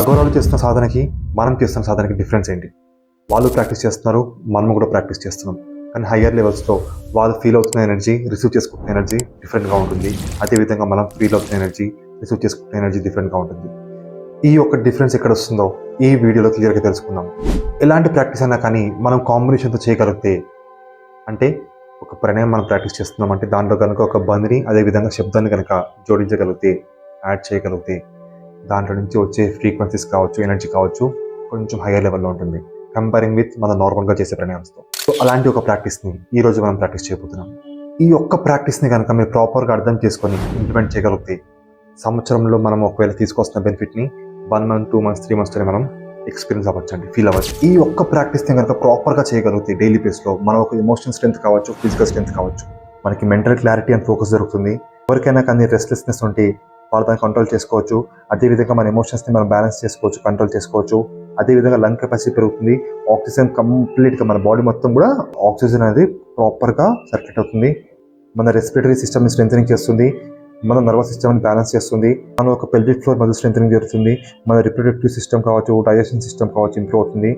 అఘోరాలు చేస్తున్న సాధనకి మనం చేస్తున్న సాధనకి డిఫరెన్స్ ఏంటి? వాళ్ళు ప్రాక్టీస్ చేస్తున్నారు మనం కూడా ప్రాక్టీస్ చేస్తున్నాం. కానీ హయ్యర్ లెవెల్స్లో వాళ్ళు ఫీల్ అవుతున్న ఎనర్జీ రిసీవ్ చేసుకుంటున్న ఎనర్జీ డిఫరెంట్గా ఉంటుంది. అదేవిధంగా మనం ఫీల్ అవుతున్న ఎనర్జీ రిసీవ్ చేసుకుంటున్న ఎనర్జీ డిఫరెంట్గా ఉంటుంది. ఈ యొక్క డిఫరెన్స్ ఎక్కడ వస్తుందో ఈ వీడియోలో క్లియర్గా తెలుసుకుందాం. ఎలాంటి ప్రాక్టీస్ అయినా కానీ మనం కాంబినేషన్తో చేయగలిగితే అంటే ఒక ప్రణయం మనం ప్రాక్టీస్ చేస్తున్నాం అంటే దాంట్లో కనుక ఒక బందిని అదేవిధంగా శబ్దాన్ని కనుక జోడించగలిగితే యాడ్ చేయగలిగితే దాంట్లో నుంచి వచ్చే ఫ్రీక్వెన్సీస్ కావచ్చు ఎనర్జీ కావచ్చు కొంచెం హైయర్ లెవెల్లో ఉంటుంది. కంపేరింగ్ విత్ మన నార్మల్గా చేసే ప్రణయామ్స్తో సో అలాంటి ఒక ప్రాక్టీస్ని ఈ రోజు మనం ప్రాక్టీస్ చేయబోతున్నాం. ఈ ఒక్క ప్రాక్టీస్ని కనుక మీరు ప్రాపర్గా అర్థం చేసుకొని ఇంప్లిమెంట్ చేయగలిగితే సంవత్సరంలో మనం ఒకవేళ తీసుకొస్తున్న బెనిఫిట్ని one month two months three మంత్స్లో మనం ఎక్స్పీరియన్స్ అవ్వచ్చండి ఫీల్ అవ్వచ్చు. ఈ ఒక్క ప్రాక్టీస్ని కనుక ప్రాపర్గా చేయగలిగితే డైలీ బేస్లో మన ఒక ఎమోషనల్ స్ట్రెంత్ కావచ్చు ఫిజికల్ స్ట్రెంత్ కావచ్చు మనకి మెంటల్ క్లారిటీ అండ్ ఫోకస్ జరుగుతుంది ఎవరికైనా కానీ రెస్ట్లెస్నెస్ ఉంటే వాళ్ళు దాన్ని కంట్రోల్ చేసుకోవచ్చు. అదేవిధంగా మన ఎమోషన్స్ని మనం బ్యాలెన్స్ చేసుకోవచ్చు కంట్రోల్ చేసుకోవచ్చు. అదేవిధంగా లంగ్ కెపాసిటీ పెరుగుతుంది. ఆక్సిజన్ కంప్లీట్గా మన బాడీ మొత్తం కూడా ఆక్సిజన్ అనేది ప్రాపర్గా సర్క్యులేట్ అవుతుంది. మన రెస్పిరేటరీ సిస్టమ్ని స్ట్రెంగ్ చేస్తుంది. మన నర్వస్ సిస్టమ్ని బ్యాలెన్స్ చేస్తుంది. మన ఒక పెల్విక్ ఫ్లోర్ మధ్య స్ట్రెంగ్ జరుగుతుంది. మన రిప్రొడక్టివ్ సిస్టమ్ కావచ్చు డైజెషన్ సిస్టమ్ కావచ్చు ఇంప్రూవ్ అవుతుంది.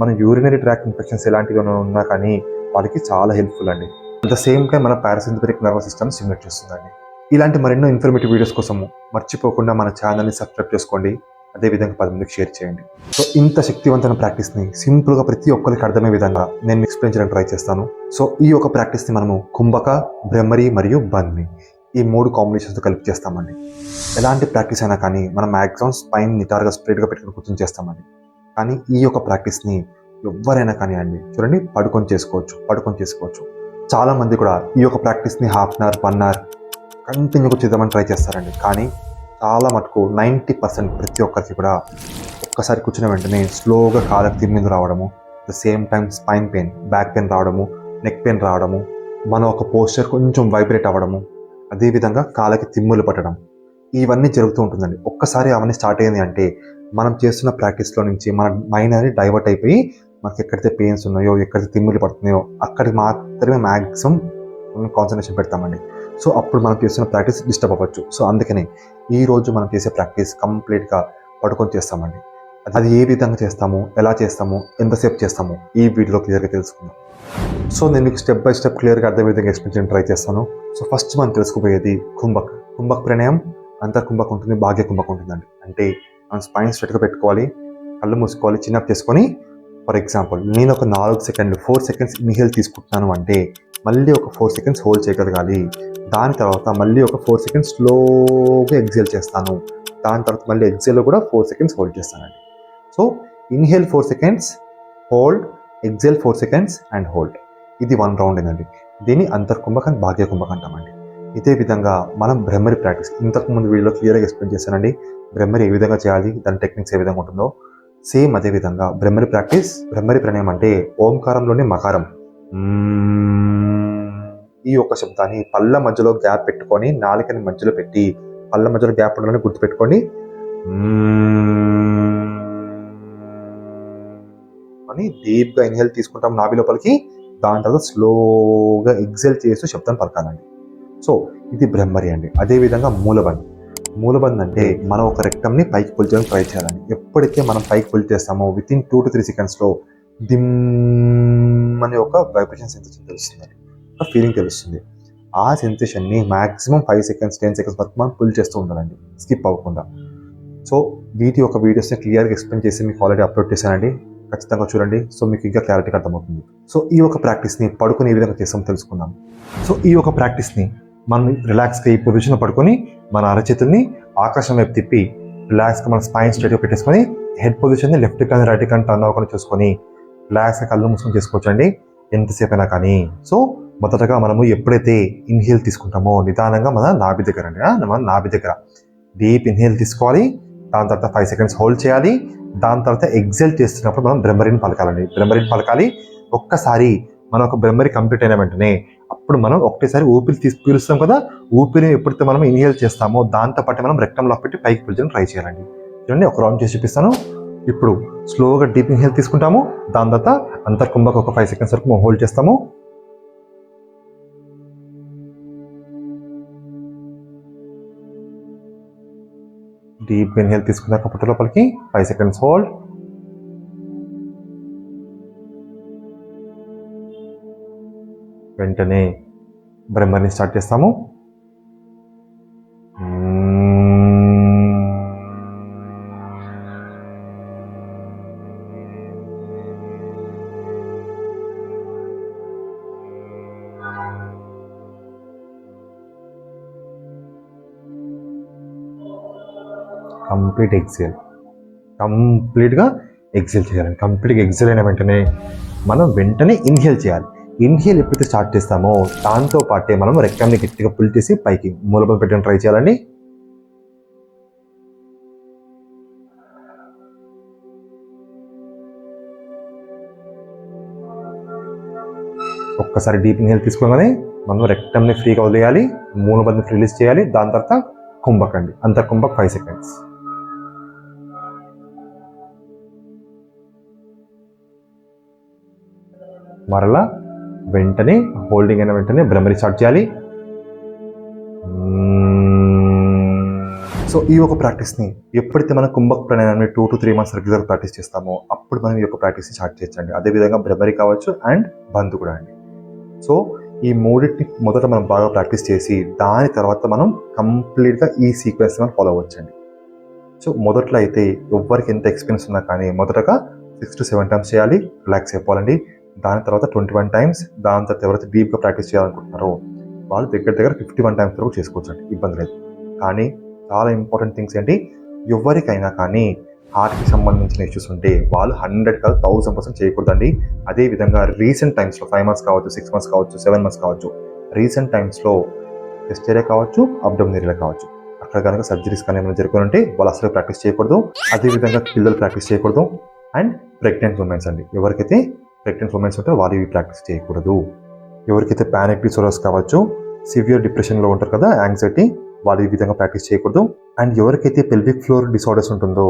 మన యూరినరీ ట్రాక్ ఇన్ఫెక్షన్స్ ఎలాంటివి ఉన్నా కానీ వాళ్ళకి చాలా హెల్ప్ఫుల్ అండి. అట్ ద సేమ్ టైం మన పారాసింథటిక్ నర్వస్ సిస్టమ్ స్టిమ్యులేట్ చేస్తుందండి. ఇలాంటి మరెన్నో ఇన్ఫర్మేటివ్ వీడియోస్ కోసము మర్చిపోకుండా మన ఛానల్ని సబ్స్క్రైబ్ చేసుకోండి. అదేవిధంగా పది మందికి షేర్ చేయండి. సో ఇంత శక్తివంతమైన ప్రాక్టీస్ని సింపుల్గా ప్రతి ఒక్కరికి అర్థమయ్యే విధంగా నేను ఎక్స్ప్లెయిన్ చేయడానికి ట్రై చేస్తాను. సో ఈ ఒక ప్రాక్టీస్ని మనము కుంభక బ్రహ్మరి మరియు బంద్ని ఈ మూడు కాంబినేషన్స్తో కలిపి చేస్తామండి. ఎలాంటి ప్రాక్టీస్ అయినా కానీ మనం మ్యాక్సిమం స్పైన్ నిటారుగా స్ట్రైట్గా పెట్టుకుని కూర్చొని చేస్తామండి. కానీ ఈ యొక్క ప్రాక్టీస్ని ఎవరైనా కానీ అండి చూడండి పడుకొని చేసుకోవచ్చు పడుకొని చేసుకోవచ్చు. చాలా మంది కూడా ఈ యొక్క ప్రాక్టీస్ని half an hour one hour కంటిన్యూగా చేద్దామని ట్రై చేస్తారండి. కానీ చాలా మటుకు నైంటీ పర్సెంట్ ప్రతి ఒక్కరికి కూడా ఒక్కసారి కూర్చున్న వెంటనే స్లోగా కాళ్ళకి తిమ్మింది రావడము the same time spine pain back pain రావడము నెక్ పెయిన్ రావడము మన ఒక పోస్చర్ కొంచెం వైబ్రేట్ అవ్వడము అదేవిధంగా కాళ్ళకి తిమ్ములు పట్టడం ఇవన్నీ జరుగుతూ ఉంటుందండి. ఒక్కసారి అవన్నీ స్టార్ట్ అయింది అంటే మనం చేస్తున్న ప్రాక్టీస్లో నుంచి మన మైండ్ అనేది డైవర్ట్ అయిపోయి మనకి ఎక్కడైతే పెయిన్స్ ఉన్నాయో ఎక్కడైతే తిమ్ములు పడుతున్నాయో అక్కడికి మాత్రమే మ్యాక్సిమం కాన్సన్ట్రేషన్ పెడతామండి. సో అప్పుడు మనం చేస్తున్న ప్రాక్టీస్ డిస్టర్బ్ అవ్వచ్చు. సో అందుకని ఈ రోజు మనం చేసే ప్రాక్టీస్ కంప్లీట్గా పడుకొని చేస్తామండి. అది ఏ విధంగా చేస్తాము ఎలా చేస్తాము ఎంతసేపు చేస్తాము ఈ వీడియోలో క్లియర్గా తెలుసుకుందాం. సో నేను మీకు స్టెప్ బై స్టెప్ క్లియర్గా అదే విధంగా ఎక్స్ప్లెయిన్ చేయడం ట్రై చేస్తాను. సో ఫస్ట్ మనం తెలుసుకుపోయేది కుంభక్. కుంభక్ ప్రణయం అంతర్ కుంభక్ ఉంటుంది భాగ్య కుంభక్ ఉంటుందండి. అంటే మనం స్పైన్ స్ట్రెట్గా పెట్టుకోవాలి కళ్ళు మూసుకోవాలి చిన్నప్ చేసుకొని ఫర్ ఎగ్జాంపుల్ నేను ఒక నాలుగు సెకండ్లు ఫోర్ సెకండ్స్ ఇన్హేల్ తీసుకుంటున్నాను అంటే మళ్ళీ ఒక ఫోర్ సెకండ్స్ హోల్డ్ చేయగలగాలి. దాని తర్వాత మళ్ళీ ఒక ఫోర్ సెకండ్స్ స్లోగా ఎగ్జేల్ చేస్తాను. దాని తర్వాత మళ్ళీ ఎగ్జేల్లో కూడా ఫోర్ సెకండ్స్ హోల్డ్ చేస్తానండి. So inhale four seconds hold exhale four seconds and hold. ఇది వన్ రౌండ్ అండి. దీన్ని అంతర్కుంభకం భాగ్య కుంభకం అంటామండి ఇదే విధంగా మనం బ్రహ్మరి ప్రాక్టీస్ ఇంతకు ముందు వీడియోలో క్లియర్గా ఎక్స్ప్లెయిన్ చేశానండి. బ్రహ్మరి ఏ విధంగా చేయాలి దాని టెక్నిక్స్ ఏ విధంగా ఉంటుందో. సేమ్ అదే విధంగా బ్రహ్మరి ప్రాక్టీస్ బ్రహ్మరి ప్రణయం అంటే ఓంకారంలోనే మకారం. ఈ యొక్క శబ్దాన్ని పళ్ళ మధ్యలో గ్యాప్ పెట్టుకొని నాలుకని మధ్యలో పెట్టి పళ్ళ మధ్యలో గ్యాప్ ఉండాలని గుర్తుపెట్టుకొని అని డీప్గా ఇన్హేల్ తీసుకుంటాం నాభి లోపలికి. దాని తర్వాత స్లోగా ఎగ్జెల్ చేస్తూ శబ్దం పలకాలండి. సో ఇది బ్రహ్మరి అండి. అదేవిధంగా మూలబంద్ మూలబంద్ అంటే మనం ఒక రెక్టమ్ని పైకి పుల్ చేయడానికి ట్రై చేయాలండి. ఎప్పటికే మనం పైకి పుల్ చేస్తామో within two to three సెకండ్స్లో దిమ్ అనే ఒక వైబ్రేషన్ సెన్సేషన్ తెలుస్తుంది ఒక ఫీలింగ్ తెలుస్తుంది. ఆ సెన్సేషన్ని maximum five seconds ten seconds వరకు మనం పుల్ చేస్తూ ఉండాలండి. స్కిప్ అవ్వకుండా. సో వీటి యొక్క వీడియోస్ని క్లియర్గా ఎక్స్ప్లెయిన్ చేసి మీకు ఆల్రెడీ అప్లోడ్ చేశానండి. ఖచ్చితంగా చూడండి. సో మీకు ఇంకా క్లారిటీగా అర్థమవుతుంది. సో ఈ ఒక ప్రాక్టీస్ని పడుకుని ఏ విధంగా చేస్తామో తెలుసుకుందాం. సో ఈ ఒక ప్రాక్టీస్ని మనం రిలాక్స్గా ఈ పొజిషన్లో పడుకొని మన అరచేతుల్ని ఆకాశం వైపు తిప్పి రిలాక్స్గా మన స్పైన్ స్ట్రైట్గా పెట్టేసుకొని హెడ్ పొజిషన్ని లెఫ్ట్ కానీ రైట్ కానీ టర్న్ అవ్వకుండా చూసుకొని రిలాక్స్గా కళ్ళు మూసుకొని చేసుకోవచ్చండి. ఎంతసేపు అయినా కానీ. సో మొదటగా మనము ఎప్పుడైతే ఇన్హేల్ తీసుకుంటామో నిదానంగా మన నాభి దగ్గర అండి మన నాభి దగ్గర. డీప్ ఇన్హేల్ తీసుకోవాలి దాని తర్వాత ఫైవ్ సెకండ్స్ హోల్డ్ చేయాలి దాని తర్వాత ఎగ్జైల్ చేస్తున్నప్పుడు మనం బ్రహ్మరిని పలకాలండి. బ్రహ్మరిని పలకాలి ఒక్కసారి మనం ఒక బ్రహ్మరి కంప్లీట్ అయిన వెంటనే అప్పుడు మనం ఒకటేసారి ఊపిరి తీసి పీలుస్తాం కదా ఊపిరిని ఎప్పుడైతే మనం ఇన్హేల్ చేస్తామో దాంతోపాటు మనం రెక్టంలో పెట్టి పైకి పిలిచడం ట్రై చేయాలండి. చూడండి ఒక రౌండ్ చేసి చూపిస్తాను. ఇప్పుడు స్లోగా డీప్ ఇన్హేల్ తీసుకుంటాము దాని తర్వాత అంతర్కుంభకు ఒక ఫైవ్ సెకండ్స్ వరకు హోల్డ్ చేస్తాము. డీప్ ఇన్హేల్ తీసుకున్నాక పుట్ట లోపలికి ఫైవ్ సెకండ్స్ హోల్డ్. వెంటనే బ్రహ్మని స్టార్ట్ చేస్తాము. Complete exhale. కంప్లీట్గా ఎక్సేల్ చేయాలి. కంప్లీట్గా ఎక్సేల్ అయిన వెంటనే మనం వెంటనే ఇన్హేల్ చేయాలి. ఇన్హేల్ ఎప్పుడైతే స్టార్ట్ చేస్తామో దాంతో పాటే మనం రెక్కాన్ని గట్టిగా పుల్ చేసి పైకి మూలబల్ పెట్టడం ట్రై చేయాలండి. ఒక్కసారి డీప్ ఇన్హేల్ తీసుకోగానే మనం రెక్టమ్ని ఫ్రీగా వదిలేయాలి. మూలబల్ని రిలీజ్ చేయాలి. దాని తర్వాత కుంభకండి. అంత కుంభక్ ఫైవ్ సెకండ్స్ మరలా వెంటనే హోల్డింగ్ అయిన వెంటనే భ్రమరి స్టార్ట్ చేయాలి. సో ఈ ఒక ప్రాక్టీస్ని ఎప్పుడైతే మనం కుంభక్ ప్రణయాన్ని two to three months regular practice చేస్తామో అప్పుడు మనం ఈ యొక్క ప్రాక్టీస్ని స్టార్ట్ చేయొచ్చండి. అదేవిధంగా భ్రమరి కావచ్చు అండ్ బంద్ కూడా అండి. సో ఈ మూడింటిని మొదట మనం బాగా ప్రాక్టీస్ చేసి దాని తర్వాత మనం కంప్లీట్గా ఈ సీక్వెన్స్ మనం ఫాలో అవ్వచ్చండి. సో మొదట్లో అయితే ఎవ్వరికి ఎంత ఎక్స్పీరియన్స్ ఉన్నా కానీ మొదటగా సిక్స్ టు సెవెన్ టైమ్స్ చేయాలి రిలాక్స్ అయిపోవాలండి. దాని తర్వాత ట్వంటీ వన్ టైమ్స్ దాని తర్వాత ఎవరైతే డీప్గా ప్రాక్టీస్ చేయాలనుకుంటున్నారో వాళ్ళు దగ్గర దగ్గర ఫిఫ్టీ వన్ టైమ్స్ వరకు చేసుకోవచ్చు అండి ఇబ్బంది లేదు. కానీ చాలా ఇంపార్టెంట్ థింగ్స్ ఏంటి? ఎవరికైనా కానీ హార్ట్కి సంబంధించిన ఇష్యూస్ ఉంటే వాళ్ళు హండ్రెడ్ కాదు థౌసండ్ పర్సెంట్ చేయకూడదండి. అదేవిధంగా రీసెంట్ టైమ్స్లో ఫైవ్ మంత్స్ కావచ్చు సిక్స్ మంత్స్ కావచ్చు సెవెన్ మంత్స్ కావచ్చు రీసెంట్ టైమ్స్లో టెస్ట్ ఏరియా కావచ్చు అబ్డమ్ ఏరియా కావచ్చు. అక్కడ కనుక సర్జరీస్ కానీ ఏమైనా జరుగుతూ ఉంటే వాళ్ళు అసలు ప్రాక్టీస్ చేయకూడదు. అదేవిధంగా పిల్లలు ప్రాక్టీస్ చేయకూడదు. అండ్ ప్రెగ్నెంట్ ఉమెన్స్ అండి ఎవరికైతే ప్రెగ్నెంట్ ఉమెన్స్ ఉంటే వారు ఇవి ప్రాక్టీస్ చేయకూడదు. ఎవరికైతే ప్యానిక్ డిసోర్డర్స్ కావచ్చు సివియర్ డిప్రెషన్లో ఉంటారు కదా యాంగ్జైటీ వాళ్ళు ఈ విధంగా ప్రాక్టీస్ చేయకూడదు. అండ్ ఎవరికైతే పెల్విక్ ఫ్లోర్ డిసార్డర్స్ ఉంటుందో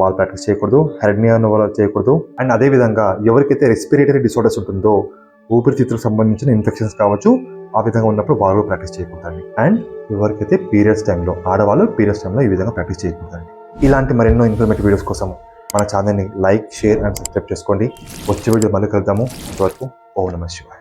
వాళ్ళు ప్రాక్టీస్ చేయకూడదు. హెర్నియా వాళ్ళు చేయకూడదు. అండ్ అదే విధంగా ఎవరికైతే రెస్పిరేటరీ డిసార్డర్స్ ఉంటుందో ఊపిరితిత్తులకు సంబంధించిన ఇన్ఫెక్షన్స్ కావచ్చు ఆ విధంగా ఉన్నప్పుడు వాళ్ళు ప్రాక్టీస్ చేయకూడదండి. అండ్ ఎవరికైతే పీరియడ్స్ టైంలో ఆడవాళ్ళు పీరియడ్స్ టైంలో ఈ విధంగా ప్రాక్టీస్ చేయకూడదండి. ఇలాంటి మరెన్నో ఇన్ఫర్మేటివ్ వీడియోస్ కోసం మన ఛానల్ని లైక్ షేర్ అండ్ సబ్స్క్రైబ్ చేసుకోండి. వచ్చే వీడియో మళ్ళీ కలుద్దాము. అంతవరకు ఓం నమ శివాయ.